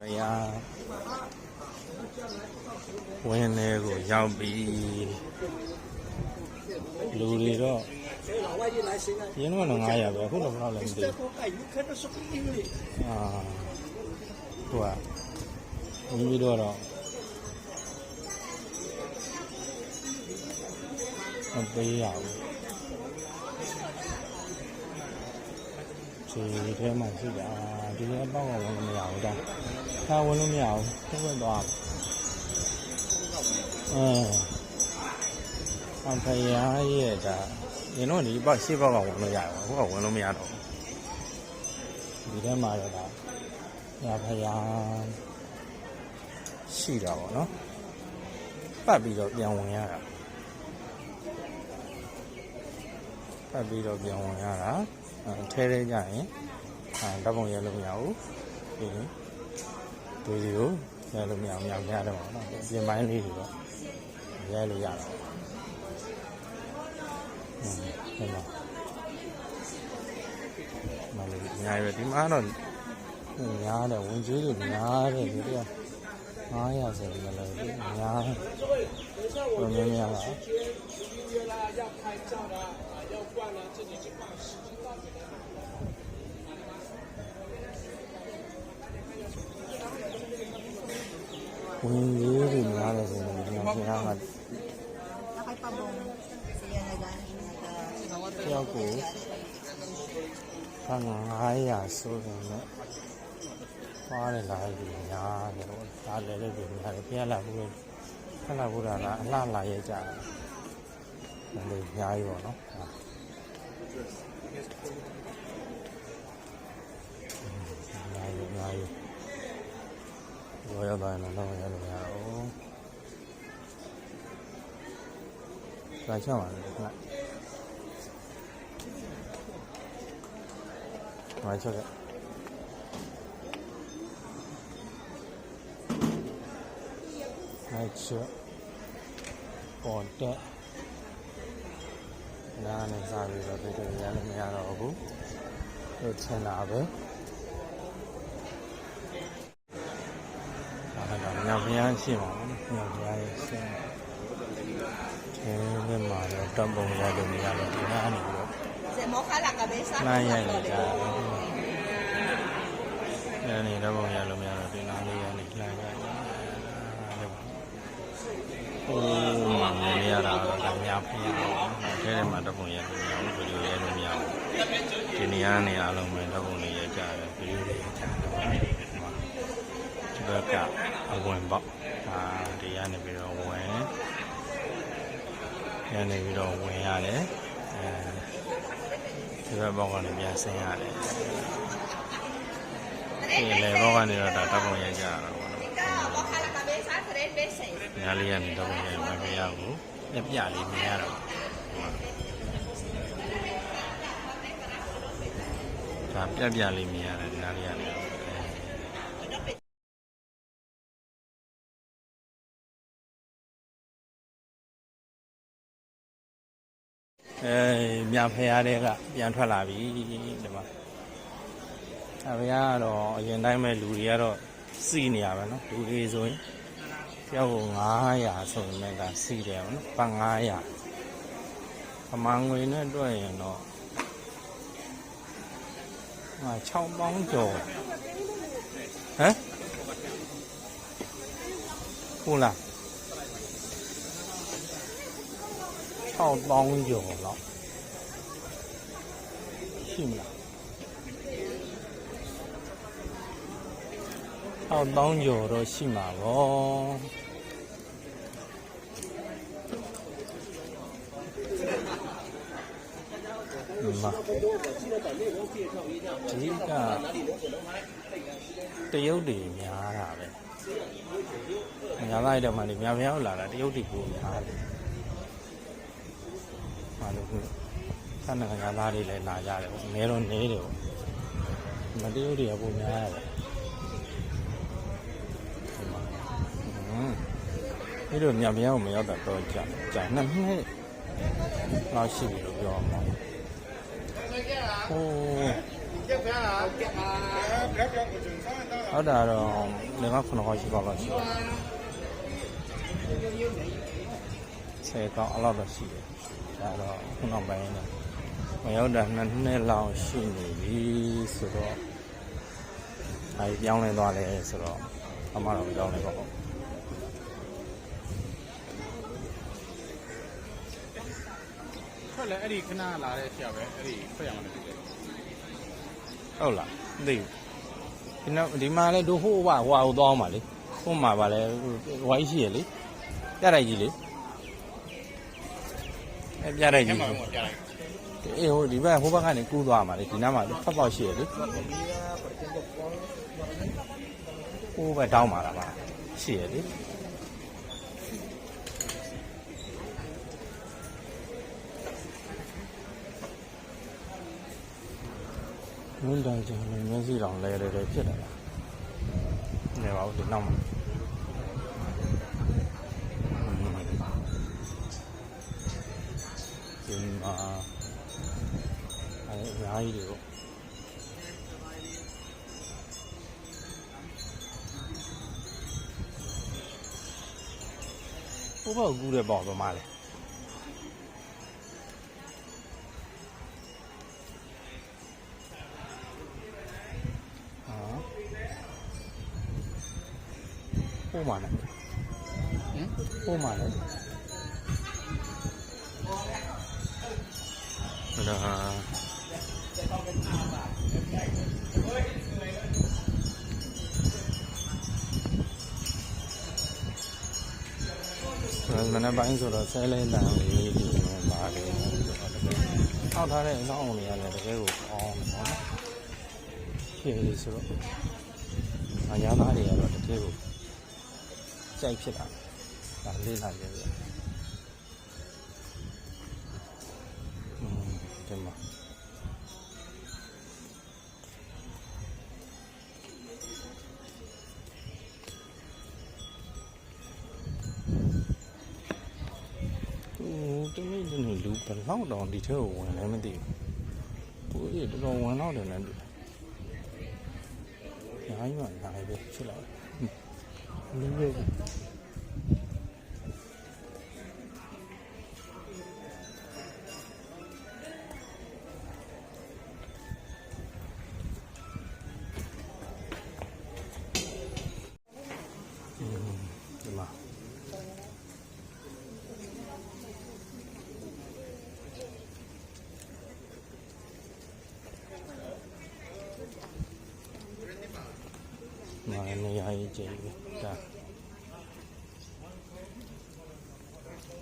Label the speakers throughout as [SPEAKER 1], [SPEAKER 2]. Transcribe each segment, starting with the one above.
[SPEAKER 1] ။ဘုရားဝင်းထဲကိုရောက်ပြီးလူတွေတော့ရင်းတော့900ပဲခုတော့ဘယ်လောက်လဲမသိဘူး။အာသူကဝင်ပြီးတော့တော့မပေးရဘူး။ ဒီထဲမှာရှိတာဒီထဲပေါက်ကဝင်လို့မရဘူးဒါဒါဝင်လို့မရဘူးဘယ်ဘက်သွားအဲအဖေရရဲ့ဒါဒီတော့ဒီပေါက်ရှေ့ပေါက်ကဝင်လို့ရတယ်ဟိုကဝင်လို့မရတော့ဘူးဒီထဲမှာတော့ဒါညာဖယားရှိတာပေါ့နော်ပတ်ပြီးတော့ပြန်ဝင်ရတာပတ်ပြီးတော့ပြန်ဝင်ရတာအဲ ထဲထဲကြရင်အဲဓာတ်ပုံရဲလို့မရဘူးပြီးရင်ဒီဒီကိုရဲလို့မရဘူးမြောက်ကြတော့ပေါ့နော်ပြင်ပိုင်းလေးတွေတော့ရဲလို့ရတာပေါ့ဟုတ်ပါမလေးအများကြီးပဲဒီမှာတော့များတယ်ဝင်ကြီးတွေများတယ်ဒီတော့900ဆိုရင်လည်းဒီများဘယ်လိုများလား ဝင်ကြီးတွေများတယ်ဆိုရင်ဒီမှာပြင်ထားမှာ
[SPEAKER 2] Nakipabong siya na gani na
[SPEAKER 1] တယောက်ကိုခန်း900ဆိုရင်လည်းသွားတယ်လားဒီများတယ်တော့ဒါလည်းလည်းဒီများတယ်ပြန်လာဘူးခက်လာဘူးလားအလှလာရဲ့ကြတယ်ဒါလေးအများကြီးပေါ့နော်အများကြီးအများကြီးရောရောက်သွားရင်တော့ရ ဒါချက်ပါလေဟုတ်ဒါချက်ကဒါချက်ပေါ်တက်နားနဲ့စားပြီးတော့ဒီလိုများလည်းမရတော့ဘူးတို့ချင်တာပဲဒါကတော့မြောက်ဘုရားရှိမှာပေါ့နော်မြောက်ဘုရားရဲ့ဆင်း င်းဘက်မှာတော့တံပုံရ
[SPEAKER 2] လို့မရတော့ဒီ
[SPEAKER 1] နားနေပြီးတော့နားရိုက်နေကြတယ်နားနေတော့ပုံရလို့မရတော့ဒီနားလေးရနေလှန်ကြတယ်ဟိုမှာမရတာတော့ညဖျက်တယ်ထဲထဲမှာတပုံရလို့မရဘူးဗီဒီယိုရလို့မရဘူးဒီနေရာနေရာလုံးပဲတပုံလေးရကြတယ်ဗီဒီယိုလေးကြတယ်ဒီဘက်ကအဝင်ပေါ့ဒါဒီကနေပြီးတော့ဝင် ရနေပြီးတော့ဝင်ရတယ်အဲဒီဘက်ဘောက်ကနေပြန်ဆင်းရတယ်ဒီလေဘောက်ကနေတော့ဒါတပ်ပုံရိုက်ကြရတာပေါ့နော်
[SPEAKER 2] Ikaw, mo kala ka besa, tres beses.
[SPEAKER 1] ညာလေးကနေတပ်ပုံရိုက်မမရဘူးပြပြလေးမရတော့ဒါပြပြလေးမရတယ်ညာလေးကနေ မြဖရတဲ့ကပြန်ထွက်လာပြီဒီမှာအဖေကတော့အရင်တိုင်းပဲလူတွေကတော့စီနေရပဲเนาะလူတွေဆိုရင်တယောက်ကို900ဆိုရင်လည်းဒါစီတယ်ပေါ့နော်ပတ်900ပမာငွေနဲ့တွက်ရင်တော့ဟာ6ပေါင်းကျော်ဟမ်ဟုတ်လား6ပေါင်းကျော်တော့ ရှိမလား6ပေါင်းကျော်တော့ရှိမှာပေါ့ဒီမှာဒီကတရုတ်တွေများတာပဲညာလိုက်တော့မှလေများများလာတာတရုတ်တွေကိုများတယ်ဟာလို့ ခုဆန္ဒကညာသားတွေလည်းလာကြတယ်ပေါ့နဲတော့နဲတယ်ပေါ့မတရုတ်တွေကပုံများရတယ်ဒီမှာဟွန်းဒီလိုညမြောင်းမရောက်တာတော့ကြာကြာနှစ်နှစ်လောက်ရှိပြီလို့ပြောမှာဟိုးဟုတ်တာတော့လေက9ခေါက်ရှိပါတော့ရှိတယ်ဆယ်ကောက်အလောက်တော့ရှိတယ်ဒါတော့ခုနောက်ပိုင်းနဲ့ မရောက်တာနှစ်နှစ်လောက်ရှိနေပြီဆိုတော့အဲဒီပြောင်းလဲသွားလဲဆိုတော့အမှတော့မပြောင်းလဲပါဘူး
[SPEAKER 3] ထွက်လဲအဲ့ဒီခဏလာတဲ့ဆရာပဲအဲ့ဒီထွက်ရမှာလည်းဖြစ်တယ်
[SPEAKER 1] ဟုတ်လားမသိဘူးဒီနောက်ဒီမှာလဲတို့ဟိုးဝဟွာဟိုသွားအောင်ပါလေဟိုမှာပါလဲဝိုင်းရှိရလေပြတိုက်ကြီးလေအဲပြတိုက်
[SPEAKER 3] ည
[SPEAKER 1] ကြီး
[SPEAKER 3] မှာ
[SPEAKER 1] ဆို
[SPEAKER 3] တော့ကြားလိုက်
[SPEAKER 1] အေးဟိုဒီဘက်ဟိုဘက်ကနေကူးသွားမှာလေဒီနားမှာဖတ်ပေါက်ရှိရလေဟိုဘက်တောင်းမှာလားပါရှိရလေမင်းတိုင်ချင်လည်းမျက်စိတောင်လဲလဲလဲဖြစ်တယ်လားနေပါဦးဒီနောက်မှာဒီမှာ အဲအများကြီးတွေပေါ့ဘိုးဘောကူးတဲ့ပေါ့ဗမာလေဟာဘိုးမနဲ့
[SPEAKER 3] ဟင်
[SPEAKER 1] ဘိုးမနဲ့ဒါ မနက်ပိုင်းဆိုတော့ဆဲလဲတန်လေးဒီမှာပါတယ်ဆိုတော့တကယ်ထောက်ထားတဲ့အဆောင်အုံတွေကလည်းတကယ်ကိုကောင်းတယ်နော်ရှေ့လေးဆိုတော့အရာသားတွေကတော့တကယ်ကိုကြိုက်ဖြစ်တာဒါလေးလာကြပြီอืมဒီမှာ တနေ့တနေ့လူဘယ်လောက်တောင်ဒီထဲကိုဝင်လဲမသိဘူးကိုကြီးတော်တော်ဝင်တော့တယ်လည်းတူတယ်ညာကြီးမှညာကြီးပဲဖြစ်လာတယ်လူတွေ မာနေရာကြီးကြည့်ပဲဒါ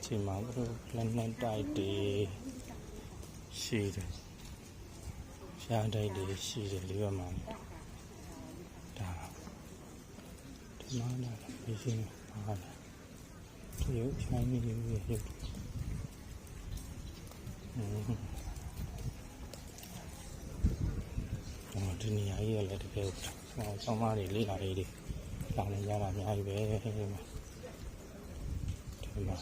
[SPEAKER 1] ဒီမှာဘယ်လိုလက်နဲ့တိုက်တွေရှိတယ်ရှားတိုက်တွေရှိတယ်လေးဘက်မှာဒါဒီမှာလာပြီးရှင်းပါလားဒီရုပ်ချိုင်းနေရုပ်ရုပ်อืมအော်ဒီနေရာကြီးကလည်းတကယ်ဟောဆောင်းမတွေလေးလာလေးတွေ လာနေကြတာအများကြီးပဲဒီမှာဒီမှာ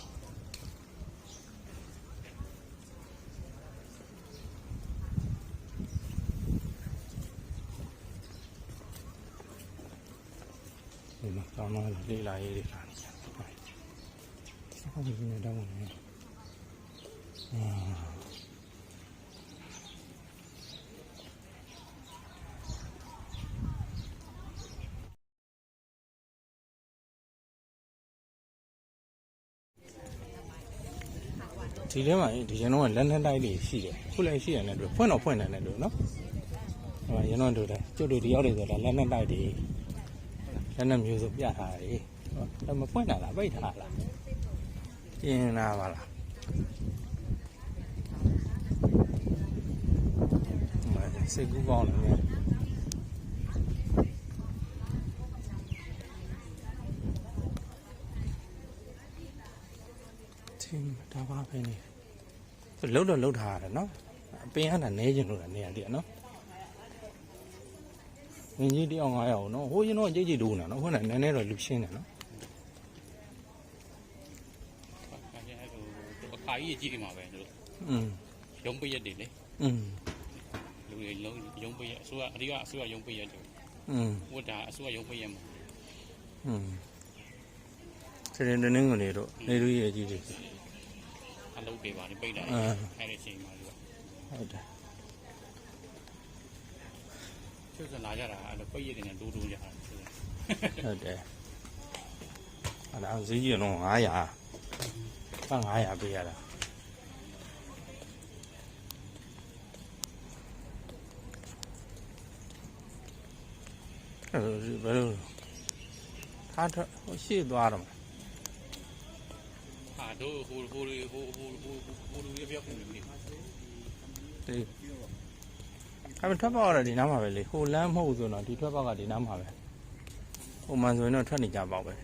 [SPEAKER 1] ဒီမှာဆောင်းမတွေလေးလာလေးတွေလာနေကြတယ်ဆောင်းမတွေနေတော့နေအာ ဒီထဲမှာဒီကျွန်တော်ကလက်လက်တိုက်တွေရှိတယ်ခုလည်းရှိရတယ်တို့ဖွင့်တော့ဖွင့်တယ်နဲ့တို့နော်ဟိုကျွန်တော်တို့လည်းကျွတ်တို့ဒီရောက်တယ်ဆိုတာလက်လက်တိုက်တွေလက်လက်မျိုးစုပြထားတယ်ဟောမဖွင့်တာလားပိတ်ထားလားပြင်းလာပါလားမစိတ်ကူးကောင်းတယ် ချင်းဒါပါပဲနေလှုပ်တော့လှုပ်ထားရတယ်နော်အပင်ကတာနဲကျင်လို့တာနေရတည်းနော်ငင်းကြီးတယောက်900အောင်နော်ဟိုကျွန်တော်ကြိတ်ကြိတ်ဒိုးနေတာနော်ဟိုကနည်းနည်းတော့လူရှင်းတယ်နော်
[SPEAKER 3] အဲ့ဟိုအခါကြီးကြီးနေမှာပဲတို့
[SPEAKER 1] อืม
[SPEAKER 3] ရုံးပိတ်ရက်တွေလေ
[SPEAKER 1] อืม
[SPEAKER 3] လူတွေလုံးရုံးပိတ်ရက်အစိုးရအဓိကအစိုးရရုံးပိတ်ရက်တွေ
[SPEAKER 1] อืม
[SPEAKER 3] ဝတ်တာအစိုးရရုံးပိတ်ရမှာ
[SPEAKER 1] อืมစရင်တနင်္ဂနွေတို့နေလူရဲ့ကြီးတွေ
[SPEAKER 3] အလုပ်တွေပါနေပိတ်တာ
[SPEAKER 1] အာ
[SPEAKER 3] အဲ့ဒီအချိန်မှာလို့
[SPEAKER 1] ဟုတ်တယ်
[SPEAKER 3] ကျုပ်စလာကြတာအဲ့လိုပိတ်ရတဲ့နဲ့ဒူးဒူးကြတာ
[SPEAKER 1] ဟုတ်တယ်အဲ့ဒါဈေးကြီးတော့900ဘာ900ပေးရတာအဲ့ဒါဘယ်လိုထားထဟိုရှိသွားတော့
[SPEAKER 3] ဟာ တို့ဟိုဟိုဟိုဟိုဟိုဟိုဟိုလူရပြောက်နေပြီ
[SPEAKER 1] ဒီအမထွက်ပေါက်ကတော့ဒီနားမှာပဲလေဟိုလမ်းမဟုတ်ဆိုတော့ဒီထွက်ပေါက်ကဒီနားမှာပဲဟိုမှန်ဆိုရင်တော့ထွက်နေကြပေါက်ပဲ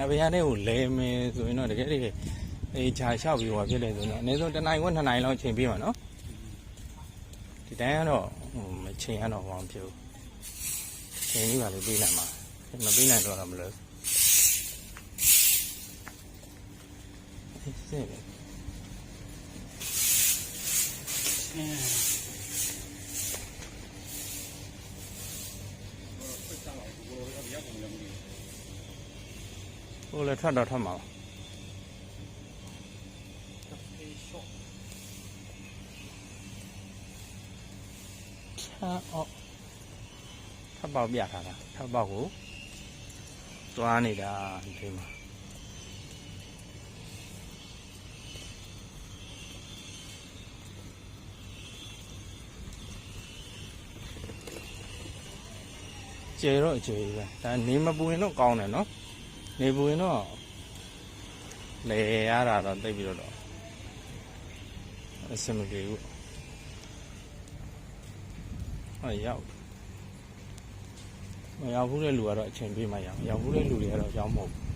[SPEAKER 1] အဘရတဲ့ကိုလဲမယ်ဆိုရင်တော့တကယ်တည်းအေးချာလျှောက်ပြီးဟောဖြစ်လေဆိုတော့အနည်းဆုံးတစ်နိုင်ခွန်းနှစ်နိုင်လောက်ချိန်ပြီးမှာနော်ဒီတိုင်းကတော့ဟိုမချိန်ရတော့ဘာမှမဖြစ်ဘူး ချိန်ပြီးပါလေပြီးနိုင်မှာမပြီးနိုင်တော့တော့မလို့ Sí. ဟိုလည်းထွက်တော့ထွက်မှာပါချာအော် ထပ်ပေါက်ပြထားတာထပ်ပေါက်ကိုသွားနေတာဒီမှာကျေတော့ကျေပဲဒါနေမပူရင်တော့ကောင်းတယ်နော်နေပူရင်တော့လေရတာတော့တိတ်ပြီးတော့အဆင်မပြေဘူးဟောရောက် မရောက်ဘူးတဲ့လူကတော့အချိန်ပြေးမှရအောင်ရောက်ဘူးတဲ့လူတွေကတော့ရောက်မဟုတ်ဘူး